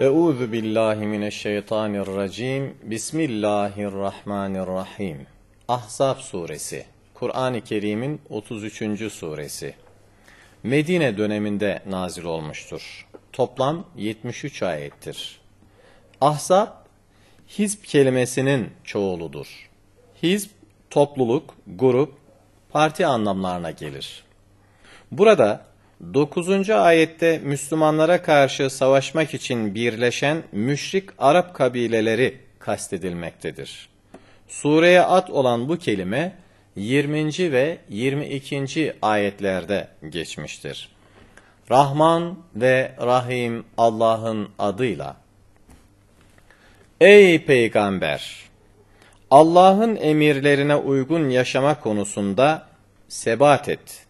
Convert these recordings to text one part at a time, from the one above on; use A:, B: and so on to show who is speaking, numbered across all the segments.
A: Euzu billahi mineşşeytanirracim. Bismillahirrahmanirrahim. Ahzab suresi. Kur'an-ı Kerim'in 33. suresi. Medine döneminde nazil olmuştur. Toplam 73 ayettir. Ahzab hizb kelimesinin çoğuludur. Hizb topluluk, grup, parti anlamlarına gelir. Burada 9. ayette Müslümanlara karşı savaşmak için birleşen müşrik Arap kabileleri kastedilmektedir. Sureye at olan bu kelime 20. ve 22. ayetlerde geçmiştir. Rahman ve Rahim Allah'ın adıyla. Ey peygamber! Allah'ın emirlerine uygun yaşama konusunda sebat et.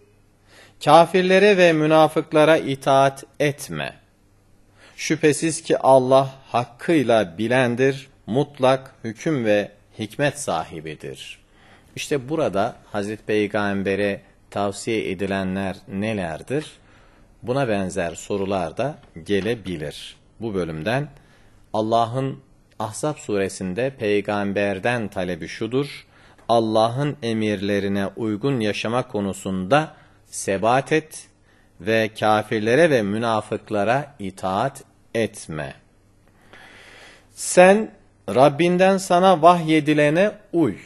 A: Kafirlere ve münafıklara itaat etme. Şüphesiz ki Allah hakkıyla bilendir, mutlak hüküm ve hikmet sahibidir. İşte burada Hazreti Peygamber'e tavsiye edilenler nelerdir? Buna benzer sorular da gelebilir. Bu bölümden Allah'ın Ahzab suresinde peygamberden talebi şudur. Allah'ın emirlerine uygun yaşama konusunda sebat et ve kafirlere ve münafıklara itaat etme. Sen Rabbinden sana vahyedilene uy.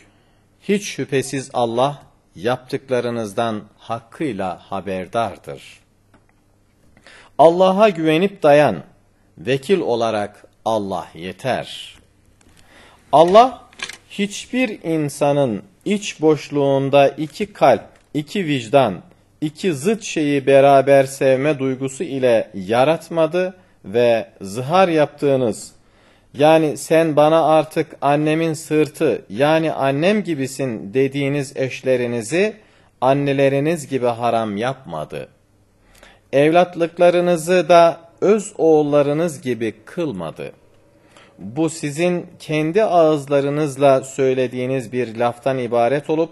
A: Hiç şüphesiz Allah yaptıklarınızdan hakkıyla haberdardır. Allah'a güvenip dayan. Vekil olarak Allah yeter. Allah hiçbir insanın iç boşluğunda iki kalp, iki vicdan, iki zıt şeyi beraber sevme duygusu ile yaratmadı ve zihar yaptığınız yani sen bana artık annemin sırtı yani annem gibisin dediğiniz eşlerinizi anneleriniz gibi haram yapmadı. Evlatlıklarınızı da öz oğullarınız gibi kılmadı. Bu sizin kendi ağızlarınızla söylediğiniz bir laftan ibaret olup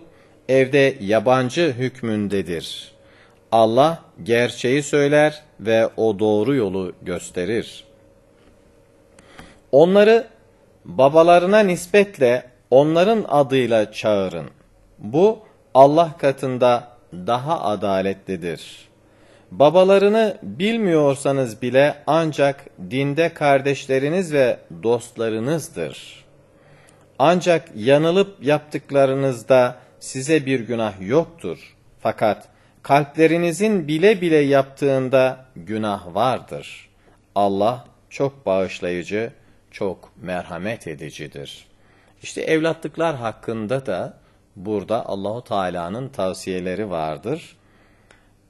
A: evde yabancı hükmündedir. Allah gerçeği söyler ve o doğru yolu gösterir. Onları babalarına nispetle onların adıyla çağırın. Bu Allah katında daha adaletlidir. Babalarını bilmiyorsanız bile ancak dinde kardeşleriniz ve dostlarınızdır. Ancak yanılıp yaptıklarınızda size bir günah yoktur. Fakat kalplerinizin bile bile yaptığında günah vardır. Allah çok bağışlayıcı, çok merhamet edicidir. İşte evlatlıklar hakkında da burada Allahu Teala'nın tavsiyeleri vardır.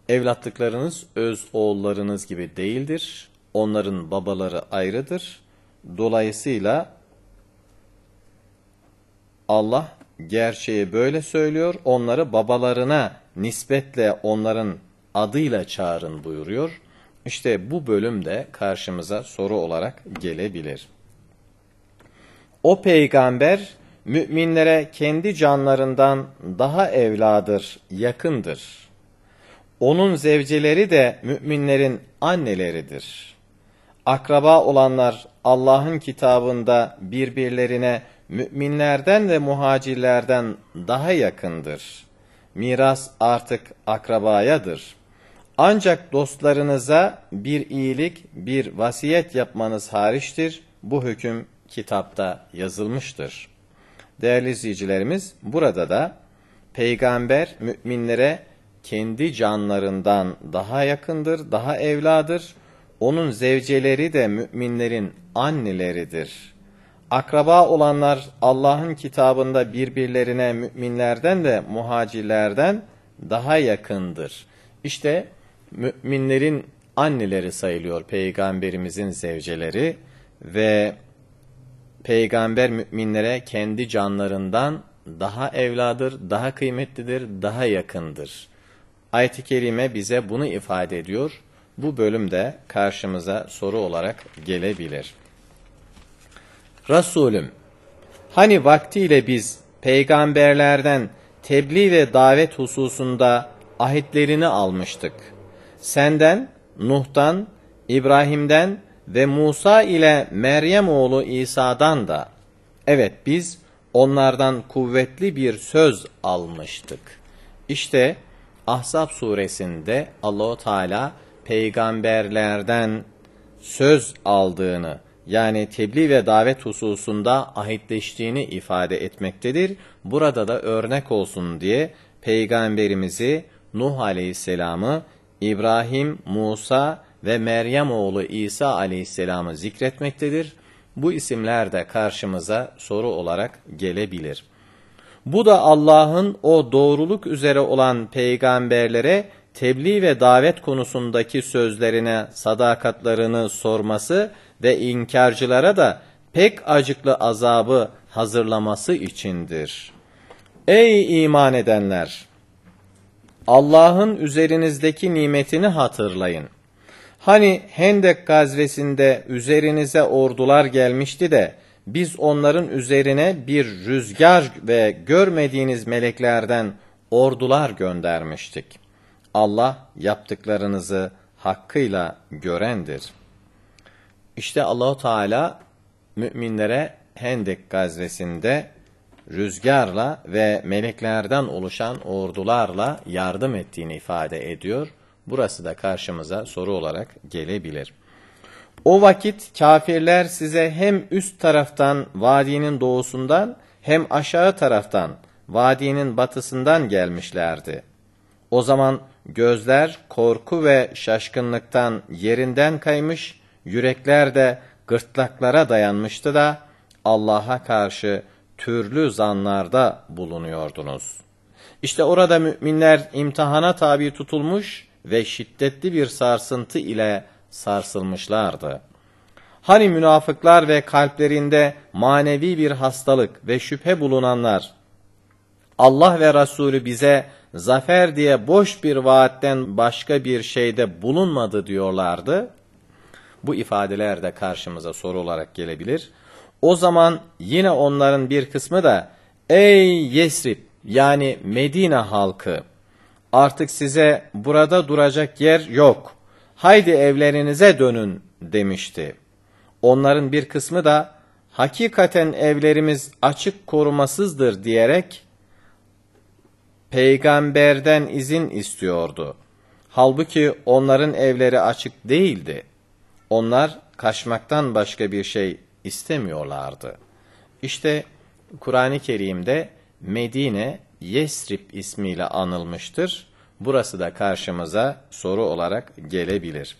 A: Evlatlıklarınız öz oğullarınız gibi değildir. Onların babaları ayrıdır. Dolayısıyla Allah gerçeği böyle söylüyor. Onları babalarına nispetle onların adıyla çağırın buyuruyor. İşte bu bölümde karşımıza soru olarak gelebilir. O peygamber müminlere kendi canlarından daha evladır, yakındır. Onun zevceleri de müminlerin anneleridir. Akraba olanlar Allah'ın kitabında birbirlerine müminlerden ve muhacirlerden daha yakındır. Miras artık akrabayadır. Ancak dostlarınıza bir iyilik, bir vasiyet yapmanız hariçtir. Bu hüküm kitapta yazılmıştır. Değerli izleyicilerimiz, burada da peygamber müminlere kendi canlarından daha yakındır, daha evladır. Onun zevceleri de müminlerin anneleridir. Akraba olanlar Allah'ın kitabında birbirlerine müminlerden de muhacirlerden daha yakındır. İşte müminlerin anneleri sayılıyor peygamberimizin zevceleri ve peygamber müminlere kendi canlarından daha evladır, daha kıymetlidir, daha yakındır. Ayet-i Kerime bize bunu ifade ediyor. Bu bölümde karşımıza soru olarak gelebilir. Resulüm, hani vaktiyle biz peygamberlerden tebliğ ve davet hususunda ahitlerini almıştık. Senden, Nuh'tan, İbrahim'den ve Musa ile Meryem oğlu İsa'dan da evet biz onlardan kuvvetli bir söz almıştık. İşte Ahzab suresinde Allahu Teala peygamberlerden söz aldığını yani tebliğ ve davet hususunda ahitleştiğini ifade etmektedir. Burada da örnek olsun diye peygamberimizi Nuh aleyhisselamı, İbrahim, Musa ve Meryem oğlu İsa aleyhisselamı zikretmektedir. Bu isimler de karşımıza soru olarak gelebilir. Bu da Allah'ın o doğruluk üzere olan peygamberlere tebliğ ve davet konusundaki sözlerine sadakatlarını sorması ve inkarcılara da pek acıklı azabı hazırlaması içindir. Ey iman edenler! Allah'ın üzerinizdeki nimetini hatırlayın. Hani Hendek gazvesinde üzerinize ordular gelmişti de biz onların üzerine bir rüzgar ve görmediğiniz meleklerden ordular göndermiştik. Allah yaptıklarınızı hakkıyla görendir. İşte Allahu Teala müminlere Hendek gazvesinde rüzgarla ve meleklerden oluşan ordularla yardım ettiğini ifade ediyor. Burası da karşımıza soru olarak gelebilir. O vakit kafirler size hem üst taraftan vadinin doğusundan hem aşağı taraftan vadinin batısından gelmişlerdi. O zaman gözler korku ve şaşkınlıktan yerinden kaymış, yürekler de gırtlaklara dayanmıştı da Allah'a karşı türlü zanlarda bulunuyordunuz. İşte orada müminler imtihana tabi tutulmuş ve şiddetli bir sarsıntı ile sarsılmışlardı. Hani münafıklar ve kalplerinde manevi bir hastalık ve şüphe bulunanlar, Allah ve Resulü bize zafer diye boş bir vaatten başka bir şeyde bulunmadı diyorlardı. Bu ifadeler de karşımıza soru olarak gelebilir. O zaman yine onların bir kısmı da ey Yesrib yani Medine halkı artık size burada duracak yer yok. Haydi evlerinize dönün demişti. Onların bir kısmı da hakikaten evlerimiz açık korumasızdır diyerek peygamberden izin istiyordu. Halbuki onların evleri açık değildi. Onlar kaçmaktan başka bir şey istemiyorlardı. İşte Kur'an-ı Kerim'de Medine Yesrib ismiyle anılmıştır. Burası da karşımıza soru olarak gelebilir.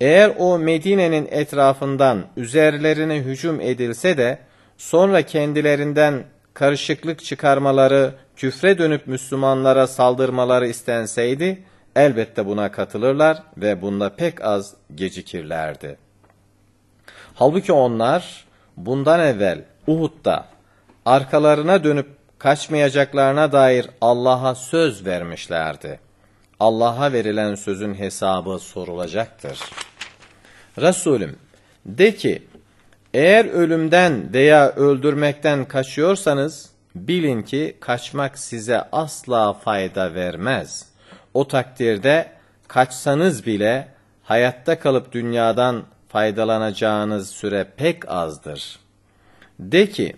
A: Eğer o Medine'nin etrafından üzerlerine hücum edilse de sonra kendilerinden karışıklık çıkarmaları, küfre dönüp Müslümanlara saldırmaları istenseydi elbette buna katılırlar ve bunda pek az gecikirlerdi. Halbuki onlar bundan evvel Uhud'da arkalarına dönüp kaçmayacaklarına dair Allah'a söz vermişlerdi. Allah'a verilen sözün hesabı sorulacaktır. Resulüm de ki eğer ölümden veya öldürmekten kaçıyorsanız bilin ki kaçmak size asla fayda vermez. O takdirde kaçsanız bile hayatta kalıp dünyadan faydalanacağınız süre pek azdır. De ki,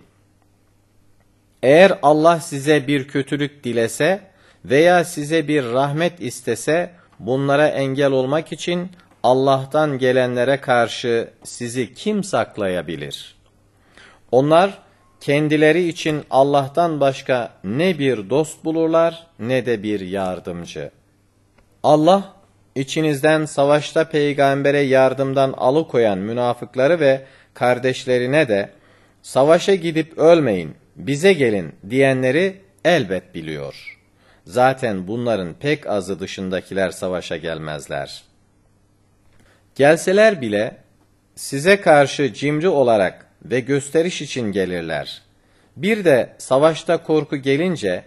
A: eğer Allah size bir kötülük dilese veya size bir rahmet istese, bunlara engel olmak için Allah'tan gelenlere karşı sizi kim saklayabilir? Onlar kendileri için Allah'tan başka ne bir dost bulurlar ne de bir yardımcı. Allah içinizden savaşta peygambere yardımdan alıkoyan münafıkları ve kardeşlerine de savaşa gidip ölmeyin, bize gelin diyenleri elbet biliyor. Zaten bunların pek azı dışındakiler savaşa gelmezler. Gelseler bile size karşı cimri olarak ve gösteriş için gelirler. Bir de savaşta korku gelince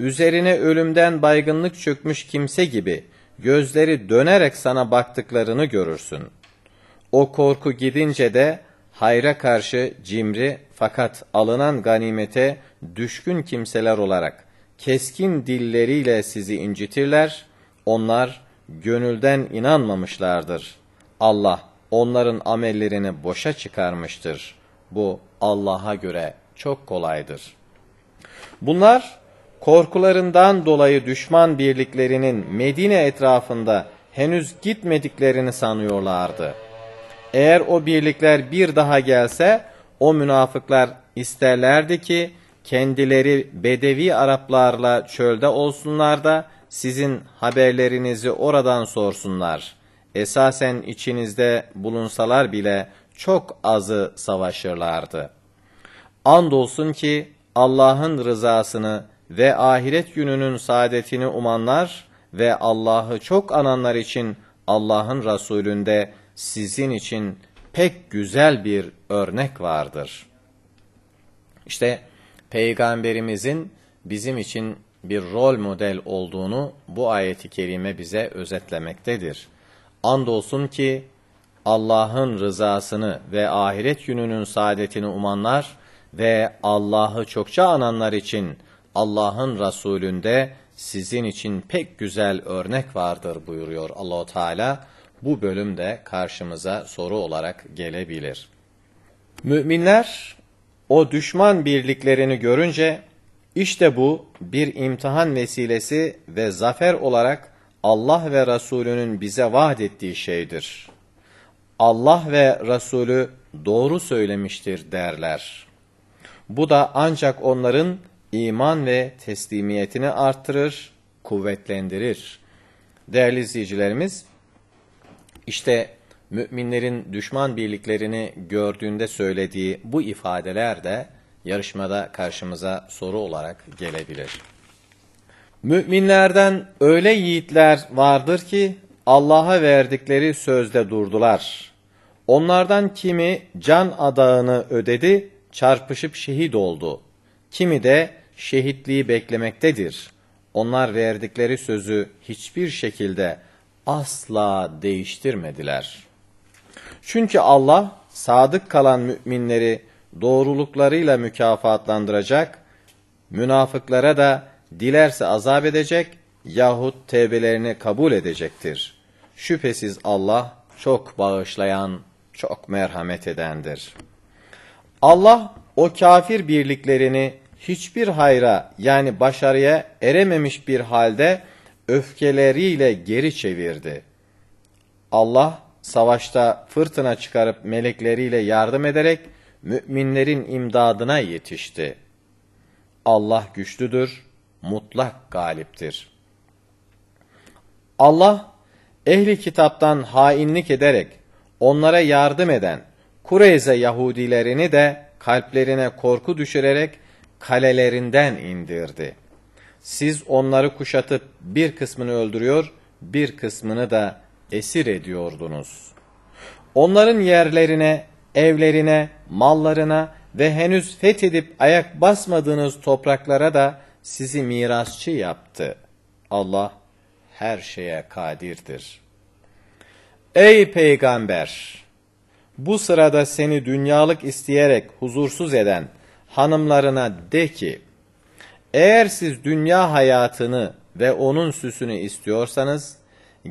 A: üzerine ölümden baygınlık çökmüş kimse gibi gözleri dönerek sana baktıklarını görürsün. O korku gidince de hayra karşı cimri fakat alınan ganimete düşkün kimseler olarak keskin dilleriyle sizi incitirler, onlar gönülden inanmamışlardır. Allah onların amellerini boşa çıkarmıştır. Bu Allah'a göre çok kolaydır. Bunlar korkularından dolayı düşman birliklerinin Medine etrafında henüz gitmediklerini sanıyorlardı. Eğer o birlikler bir daha gelse o münafıklar isterlerdi ki kendileri Bedevi Araplarla çölde olsunlar da sizin haberlerinizi oradan sorsunlar. Esasen içinizde bulunsalar bile çok azı savaşırlardı. Andolsun ki Allah'ın rızasını ve ahiret gününün saadetini umanlar ve Allah'ı çok ananlar için Allah'ın Resulünde sizin için pek güzel bir örnek vardır. İşte Peygamberimizin bizim için bir rol model olduğunu bu ayeti kerime bize özetlemektedir. Andolsun ki Allah'ın rızasını ve ahiret gününün saadetini umanlar ve Allah'ı çokça ananlar için Allah'ın Resulünde sizin için pek güzel örnek vardır buyuruyor Allahu Teala. Bu bölümde karşımıza soru olarak gelebilir. Müminler o düşman birliklerini görünce işte bu bir imtihan vesilesi ve zafer olarak Allah ve Resulünün bize vaat ettiği şeydir. Allah ve Resulü doğru söylemiştir derler. Bu da ancak onların iman ve teslimiyetini artırır, kuvvetlendirir. Değerli izleyicilerimiz, işte müminlerin düşman birliklerini gördüğünde söylediği bu ifadeler de yarışmada karşımıza soru olarak gelebilir. Müminlerden öyle yiğitler vardır ki Allah'a verdikleri sözde durdular. Onlardan kimi can adağını ödedi, çarpışıp şehit oldu. Kimi de şehitliği beklemektedir. Onlar verdikleri sözü hiçbir şekilde asla değiştirmediler. Çünkü Allah sadık kalan müminleri doğruluklarıyla mükafatlandıracak, münafıklara da dilerse azap edecek yahut tevbelerini kabul edecektir. Şüphesiz Allah çok bağışlayan, çok merhamet edendir. Allah o kafir birliklerini hiçbir hayra yani başarıya erememiş bir halde öfkeleriyle geri çevirdi. Allah savaşta fırtına çıkarıp melekleriyle yardım ederek müminlerin imdadına yetişti. Allah güçlüdür, mutlak galiptir. Allah ehli kitaptan hainlik ederek onlara yardım eden Kureyze Yahudilerini de kalplerine korku düşürerek kalelerinden indirdi. Siz onları kuşatıp bir kısmını öldürüyor, bir kısmını da esir ediyordunuz. Onların yerlerine, evlerine, mallarına ve henüz fethedip ayak basmadığınız topraklara da sizi mirasçı yaptı. Allah her şeye kadirdir. Ey peygamber! Bu sırada seni dünyalık isteyerek huzursuz eden hanımlarına de ki, eğer siz dünya hayatını ve onun süsünü istiyorsanız,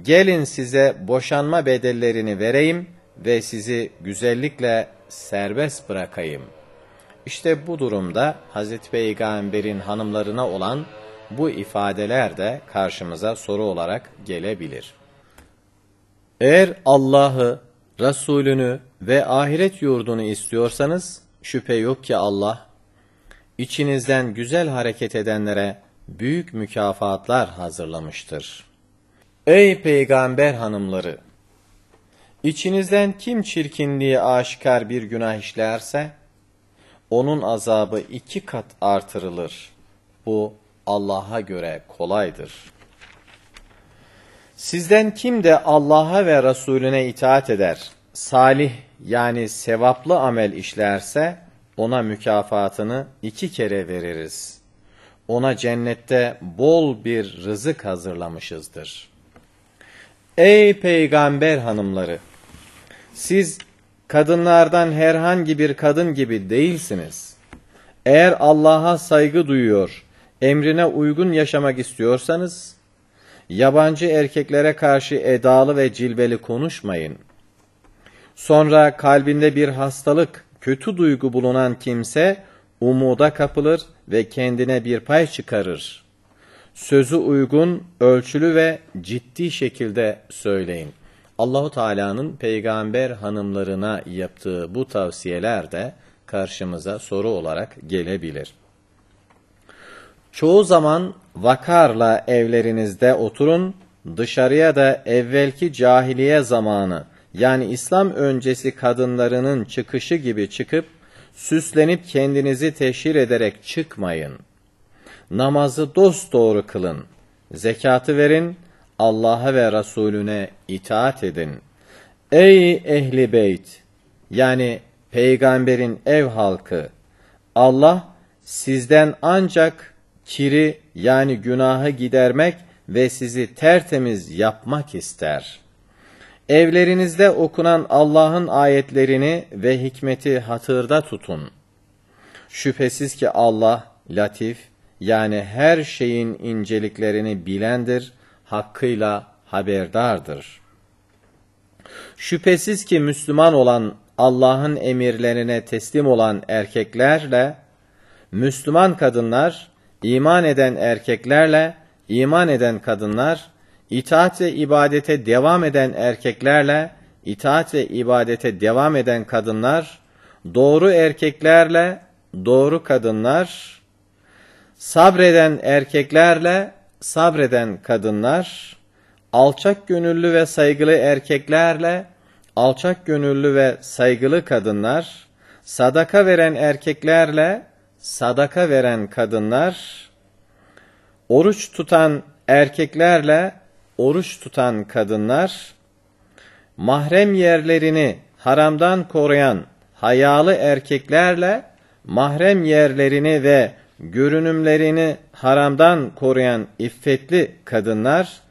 A: gelin size boşanma bedellerini vereyim ve sizi güzellikle serbest bırakayım. İşte bu durumda Hazreti Peygamber'in hanımlarına olan bu ifadeler de karşımıza soru olarak gelebilir. Eğer Allah'ı, Resulünü ve ahiret yurdunu istiyorsanız, şüphe yok ki Allah, içinizden güzel hareket edenlere büyük mükafatlar hazırlamıştır. Ey peygamber hanımları! İçinizden kim çirkinliği aşikar bir günah işlerse, onun azabı iki kat artırılır. Bu Allah'a göre kolaydır. Sizden kim de Allah'a ve Resulüne itaat eder, salih yani sevaplı amel işlerse, ona mükafatını iki kere veririz. Ona cennette bol bir rızık hazırlamışızdır. Ey peygamber hanımları! Siz kadınlardan herhangi bir kadın gibi değilsiniz. Eğer Allah'a saygı duyuyor, emrine uygun yaşamak istiyorsanız, yabancı erkeklere karşı edalı ve cilveli konuşmayın. Sonra kalbinde bir hastalık, kötü duygu bulunan kimse umuda kapılır ve kendine bir pay çıkarır. Sözü uygun, ölçülü ve ciddi şekilde söyleyin. Allahu Teala'nın peygamber hanımlarına yaptığı bu tavsiyeler de karşımıza soru olarak gelebilir. Çoğu zaman vakarla evlerinizde oturun, dışarıya da evvelki cahiliye zamanı yani İslam öncesi kadınlarının çıkışı gibi çıkıp süslenip kendinizi teşhir ederek çıkmayın. Namazı dosdoğru kılın. Zekatı verin, Allah'a ve Resulüne itaat edin. Ey ehli beyt! Yani peygamberin ev halkı! Allah sizden ancak kiri yani günahı gidermek ve sizi tertemiz yapmak ister. Evlerinizde okunan Allah'ın ayetlerini ve hikmeti hatırda tutun. Şüphesiz ki Allah latif yani her şeyin inceliklerini bilendir, hakkıyla haberdardır. Şüphesiz ki Müslüman olan Allah'ın emirlerine teslim olan erkeklerle, Müslüman kadınlar, iman eden erkeklerle, iman eden kadınlar, itaat ve ibadete devam eden erkeklerle, itaat ve ibadete devam eden kadınlar, doğru erkeklerle, doğru kadınlar, sabreden erkeklerle, sabreden kadınlar, alçak gönüllü ve saygılı erkeklerle, alçak gönüllü ve saygılı kadınlar, sadaka veren erkeklerle, sadaka veren kadınlar, oruç tutan erkeklerle, oruç tutan kadınlar, mahrem yerlerini haramdan koruyan hayalı erkeklerle, mahrem yerlerini ve görünümlerini haramdan koruyan iffetli kadınlar,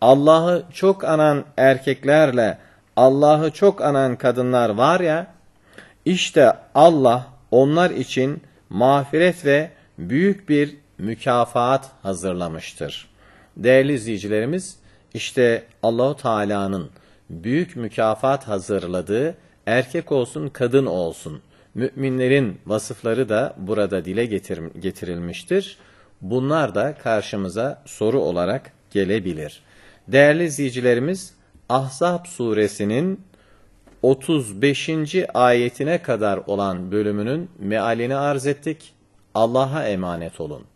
A: Allah'ı çok anan erkeklerle Allah'ı çok anan kadınlar var ya, işte Allah onlar için mağfiret ve büyük bir mükafat hazırlamıştır. Değerli izleyicilerimiz, işte Allahu Teala'nın büyük mükafat hazırladığı erkek olsun kadın olsun müminlerin vasıfları da burada dile getir getirilmiştir. Bunlar da karşımıza soru olarak gelebilir. Değerli izleyicilerimiz, Ahzab suresinin 35. ayetine kadar olan bölümünün mealini arz ettik. Allah'a emanet olun.